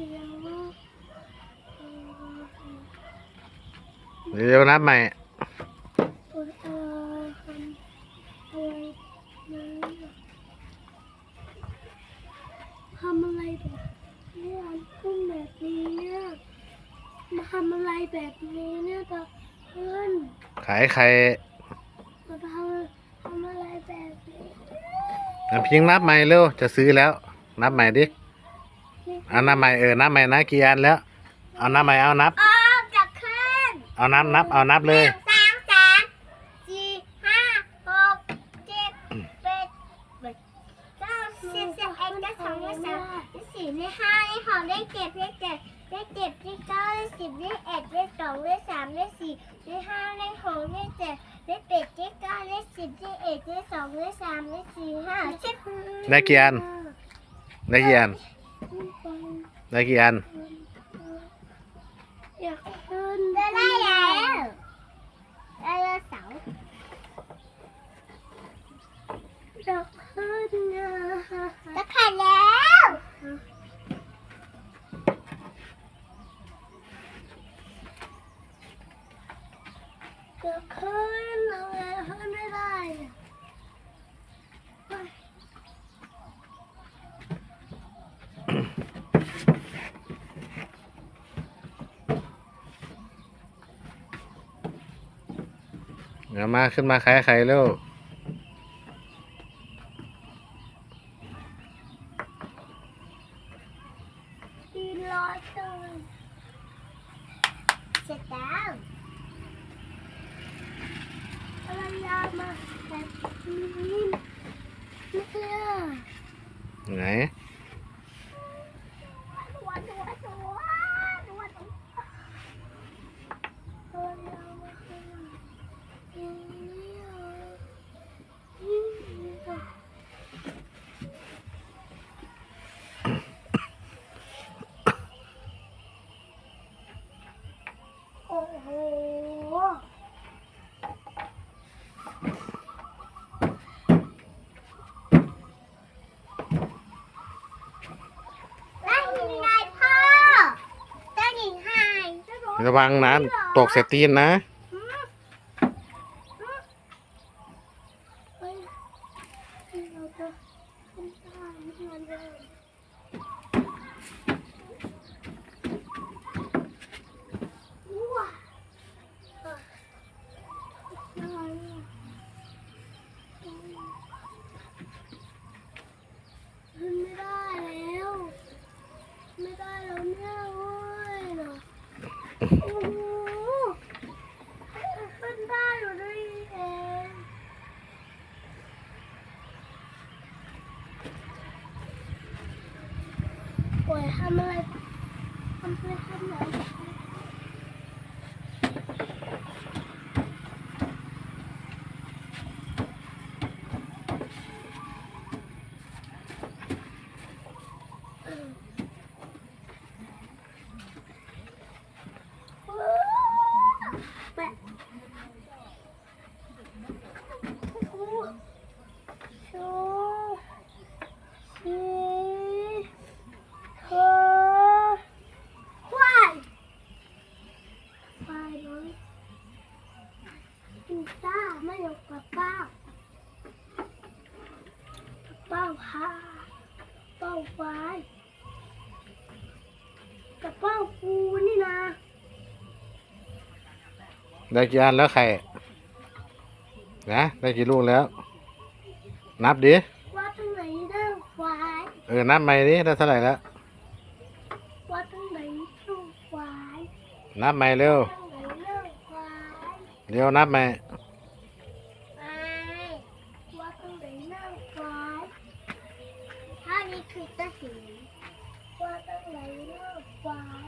เดี๋ยวนับใหม่ทำอะไรทำอะไรแบบนี้พุ่งแบบนี้เนี่ยมาทำอะไรแบบนี้เนี่ยตาเพื่อนขายไข่มาทำทำอะไรแบบนี้น้ำพิงนับใหม่เร็วจะซื้อแล้ว นับใหม่ดิ เอานับใหม่เออนับใหม่นะกี่อันแล้ว เอานับใหม่เอานับ ออกจากขึ้นเอานับนับเอานับเลย สามสามสี่ห้าหกเจ็ดแปดเก้าสิบสิบเอ็ดสิบสองสิบสามสิบสี่สิบห้าสิบหกสิบเจ็ดสิบแปดสิบเจ็ดสิบเก้าสิบสิบสิบเอ็ดสิบสองสิบสามสิบสี่สิบห้าสิบหกสิบเจ็ดสิบแปดสิบเก้าสิบสิบสิบเอ็ดสิบสองสิบสามสิบสี่ห้าสิบได้กี่อันได้กี่อัน ได้กี่อันอยากขึ้นได้แล้วได้แล้วเสาอยากขึ้นนะจะขันแล้วจะขึ้นเอาไงขึ้นไม่ได้เนี่ยไป เดี๋ยวมาขึ้นมาขายไข่เร็วยืนรอจนเสร็จแล้วอะไรยามาแบบนี้เนี่ยไหน ตัวตัวตัวตัวตัวอะไรยามาแบบนี้อะอืม โอ้โหได้ยินไงพ่อได้ยินไงระวังนะตกเสยตีนนะเฮ้ยเราจะขึ้นได้ไม่มันเลยว้าอะไรอะขึ้นไม่ได้แล้ว ไม่ได้แล้วเนี่ยเว้ยเนาะ ขึ้นได้อยู่ด้เองโอ้ยทำอะไรทำอะไรทำอะไรปะโอ้โหสี่ เธอควายควายน้อยพิซซ่าไม่ยกกระเป๋าก ระเป๋าพาเป้าควายกระเป๋าปูนี่นะได้กี่อันแล้วไข่นะได้กี่ลูกแล้ว นับดิว่าตรงไหนได้ควายเออนับใหม่ดิได้เท่าไหร่แล้วว่าตรงไหนลูกควายนับใหม่เร็วตรงไหนเลิกควายเร็วนับใหม่ ไอ้ว่าตรงไหนเลิกควายถ้า นี่คือตะหิน